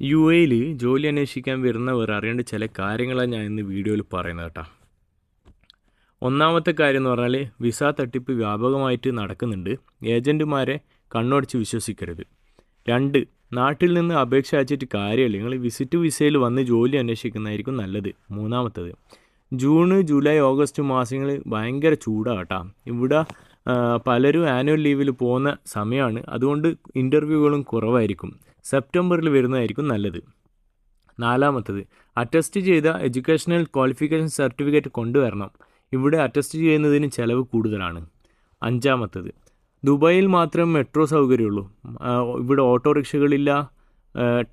U എയിൽ ജോലി അന്വേഷിക്കാൻ വരുന്നവർ അറിയേണ്ട ചില കാര്യങ്ങളാണ് ഞാൻ ഇന്ന് വീഡിയോയിൽ പറയുന്നത് കേട്ടോ. ഒന്നാമത്തെ കാര്യം എന്ന് പറഞ്ഞാൽ വിസ തട്ടിപ്പ് വ്യാപകമായിട്ട് നടക്കുന്നുണ്ട്. ഏജന്റുമാരെ കണ്ണോടിച്ച് വിശ്വസിക്കരുത്. രണ്ട് നാട്ടിൽ നിന്ന് അപേക്ഷ അയച്ചിട്ട് കാര്യമില്ല. നിങ്ങൾ വിസിറ്റ് വിസയിൽ വന്ന് ജോലി അന്വേഷിക്കുന്നതായിരിക്കും നല്ലത്. മൂന്നാമത്തത് ജൂണ് ജൂലൈ ഓഗസ്റ്റ് മാസങ്ങളിൽ ഭയങ്കര ചൂടാണ് കേട്ടോ. ഇവിടെ പലരും ആനുവൽ ലീവിൽ പോകുന്ന സമയമാണ്. അതുകൊണ്ട് ഇന്റർവ്യൂകളും കുറവായിരിക്കും. സെപ്റ്റംബറിൽ വരുന്നതായിരിക്കും നല്ലത്. നാലാമത്തത് അറ്റസ്റ്റ് ചെയ്ത എഡ്യൂക്കേഷണൽ ക്വാളിഫിക്കേഷൻ സർട്ടിഫിക്കറ്റ് കൊണ്ടുവരണം. ഇവിടെ അറ്റസ്റ്റ് ചെയ്യുന്നതിന് ചിലവ് കൂടുതലാണ്. അഞ്ചാമത്തത് ദുബായിൽ മാത്രം മെട്രോ സൗകര്യമുള്ളൂ. ഇവിടെ ഓട്ടോറിക്ഷകളില്ല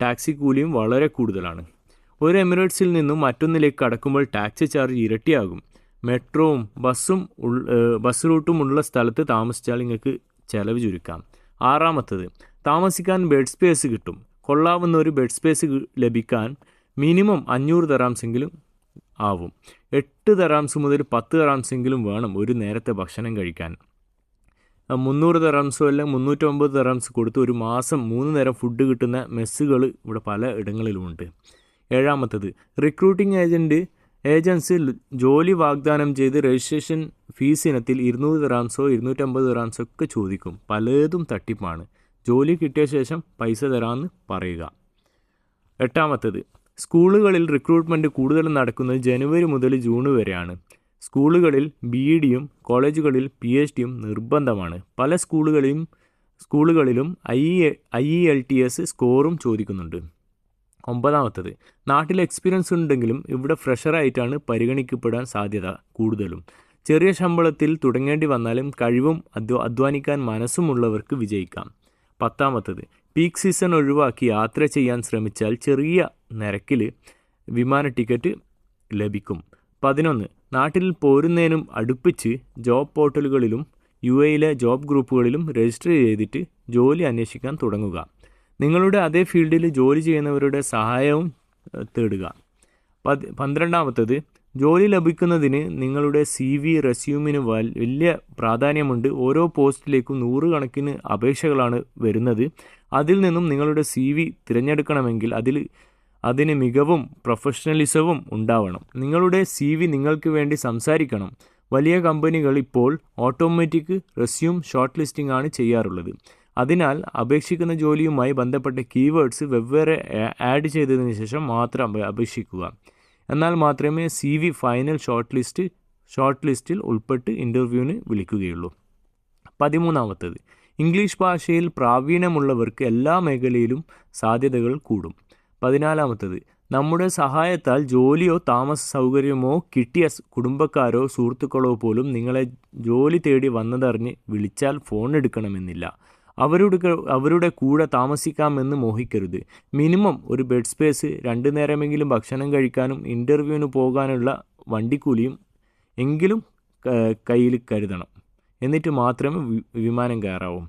ടാക്സി കൂലിയും വളരെ കൂടുതലാണ്. ഒരു എമിറേറ്റ്സിൽ നിന്നും മറ്റൊന്നിലേക്ക് കടക്കുമ്പോൾ ടാക്സി ചാർജ് ഇരട്ടിയാകും. മെട്രോവും ബസ്സും ബസ് റൂട്ടും ഉള്ള സ്ഥലത്ത് താമസിച്ചാൽ നിങ്ങൾക്ക് ചിലവ് ചുരുക്കാം. ആറാമത്തത് താമസിക്കാൻ ബെഡ് സ്പേസ് കിട്ടും. കൊള്ളാവുന്ന ഒരു ബെഡ് സ്പേസ് ലഭിക്കാൻ മിനിമം അഞ്ഞൂറ് തെറാംസെങ്കിലും ആവും. എട്ട് തെറാംസ് മുതൽ പത്ത് തെറാംസെങ്കിലും വേണം ഒരു നേരത്തെ ഭക്ഷണം കഴിക്കാൻ. മുന്നൂറ് തെറാംസോ അല്ലെങ്കിൽ മുന്നൂറ്റമ്പത് തെറാംസ് കൊടുത്ത് ഒരു മാസം മൂന്ന് നേരം ഫുഡ് കിട്ടുന്ന മെസ്സുകൾ ഇവിടെ പല ഇടങ്ങളിലുമുണ്ട്. ഏഴാമത്തത് റിക്രൂട്ടിംഗ് ഏജന്റ് ഏജൻസി ജോലി വാഗ്ദാനം ചെയ്ത് രജിസ്ട്രേഷൻ ഫീസ് ഇനത്തിൽ ഇരുന്നൂറ് തെറാംസോ ഇരുന്നൂറ്റമ്പത് തെറാംസോ ഒക്കെ ചോദിക്കും. പലതും തട്ടിപ്പാണ്. ജോലി കിട്ടിയ ശേഷം പൈസ തരാമെന്ന് പറയുക. എട്ടാമത്തത് സ്കൂളുകളിൽ റിക്രൂട്ട്മെന്റ് കൂടുതലും നടക്കുന്നത് ജനുവരി മുതൽ ജൂൺ വരെയാണ്. സ്കൂളുകളിൽ ബി ഡിയും കോളേജുകളിൽ പി എച്ച് ഡിയും നിർബന്ധമാണ്. പല സ്കൂളുകളിലും സ്കൂളുകളിലും I I E L T S സ്കോറും ചോദിക്കുന്നുണ്ട്. ഒമ്പതാമത്തത് നാട്ടിൽ എക്സ്പീരിയൻസ് ഉണ്ടെങ്കിലും ഇവിടെ ഫ്രഷറായിട്ടാണ് പരിഗണിക്കപ്പെടാൻ സാധ്യത കൂടുതലും. ചെറിയ ശമ്പളത്തിൽ തുടങ്ങേണ്ടി വന്നാലും കഴിവും അധ്വ അധ്വാനിക്കാൻ മനസ്സുമുള്ളവർക്ക് വിജയിക്കാം. പത്താമത്തത്. പീക്ക് സീസൺ ഒഴിവാക്കി യാത്ര ചെയ്യാൻ ശ്രമിച്ചാൽ ചെറിയ നിരക്കിൽ വിമാന ടിക്കറ്റ് ലഭിക്കും. പതിനൊന്ന് നാട്ടിൽ പോരുന്നതിനും അടുപ്പിച്ച് ജോബ് പോർട്ടലുകളിലും യു എയിലെ ജോബ് ഗ്രൂപ്പുകളിലും രജിസ്റ്റർ ചെയ്തിട്ട് ജോലി അന്വേഷിക്കാൻ തുടങ്ങുക. നിങ്ങളുടെ അതേ ഫീൽഡിൽ ജോലി ചെയ്യുന്നവരുടെ സഹായവും തേടുക. പന്ത്രണ്ടാമത്തത് ജോലി ലഭിക്കുന്നതിന് നിങ്ങളുടെ സി വി റെസ്യൂമിന് വലിയ പ്രാധാന്യമുണ്ട്. ഓരോ പോസ്റ്റിലേക്കും നൂറുകണക്കിന് അപേക്ഷകളാണ് വരുന്നത്. അതിൽ നിന്നും നിങ്ങളുടെ സി വി തിരഞ്ഞെടുക്കണമെങ്കിൽ അതിൽ അതിന് മികവും പ്രൊഫഷണലിസവും ഉണ്ടാവണം. നിങ്ങളുടെ സി വി നിങ്ങൾക്ക് വേണ്ടി സംസാരിക്കണം. വലിയ കമ്പനികൾ ഇപ്പോൾ ഓട്ടോമാറ്റിക് റെസ്യൂം ഷോർട്ട് ലിസ്റ്റിംഗ് ആണ് ചെയ്യാറുള്ളത്. അതിനാൽ അപേക്ഷിക്കുന്ന ജോലിയുമായി ബന്ധപ്പെട്ട കീവേഡ്സ് വെവ്വേറെ ആഡ് ചെയ്തതിന് ശേഷം മാത്രം അപേക്ഷിക്കുക. എന്നാൽ മാത്രമേ C V final shortlist short ലിസ്റ്റിൽ ഉൾപ്പെട്ട് ഇന്റർവ്യൂവിന് വിളിക്കുകയുള്ളൂ. പതിമൂന്നാമത്തത് ഇംഗ്ലീഷ് ഭാഷയിൽ പ്രാവീണ്യമുള്ളവർക്ക് എല്ലാ മേഖലയിലും സാധ്യതകൾ കൂടും. പതിനാലാമത്തത് നമ്മുടെ സഹായത്താൽ ജോലിയോ താമസ സൗകര്യമോ കിട്ടിയ കുടുംബക്കാരോ സുഹൃത്തുക്കളോ പോലും നിങ്ങളെ ജോലി തേടി വന്നതറിഞ്ഞ് വിളിച്ചാൽ ഫോൺ എടുക്കണമെന്നില്ല. അവരുടെ അവരുടെ കൂടെ താമസിക്കാമെന്ന് മോഹിക്കരുത്. മിനിമം ഒരു ബെഡ് സ്പേസ് രണ്ടു നേരമെങ്കിലും ഭക്ഷണം കഴിക്കാനും ഇന്റർവ്യൂവിന് പോകാനുള്ള വണ്ടിക്കൂലിയും എങ്കിലും കയ്യിൽ കരുതണം. എന്നിട്ട് മാത്രമേ വിമാനം കയറാവൂ.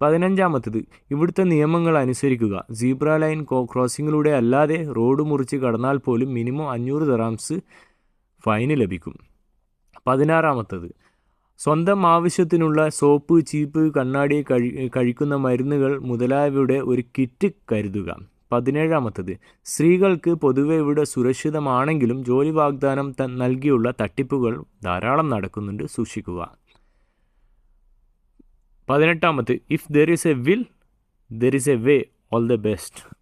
പതിനഞ്ചാമത്തത് ഇവിടുത്തെ നിയമങ്ങൾ അനുസരിക്കുക. സീബ്ര ലൈൻ ക്രോസിങ്ങിലൂടെ അല്ലാതെ റോഡ് മുറിച്ച് കടന്നാൽ പോലും മിനിമം അഞ്ഞൂറ് തെറാംസ് ഫൈന് ലഭിക്കും. പതിനാറാമത്തത് സ്വന്തം ആവശ്യത്തിനുള്ള സോപ്പ് ചീപ്പ് കണ്ണാടി കഴി കഴിക്കുന്ന മരുന്നുകൾ മുതലായവയുടെ ഒരു കിറ്റ് കരുതുക. പതിനേഴാമത്തത്. സ്ത്രീകൾക്ക് പൊതുവെ ഇവിടെ സുരക്ഷിതമാണെങ്കിലും ജോലി വാഗ്ദാനം നൽകിയുള്ള തട്ടിപ്പുകൾ ധാരാളം നടക്കുന്നുണ്ട്. സൂക്ഷിക്കുക. പതിനെട്ടാമത് if there is a will there is a way all the best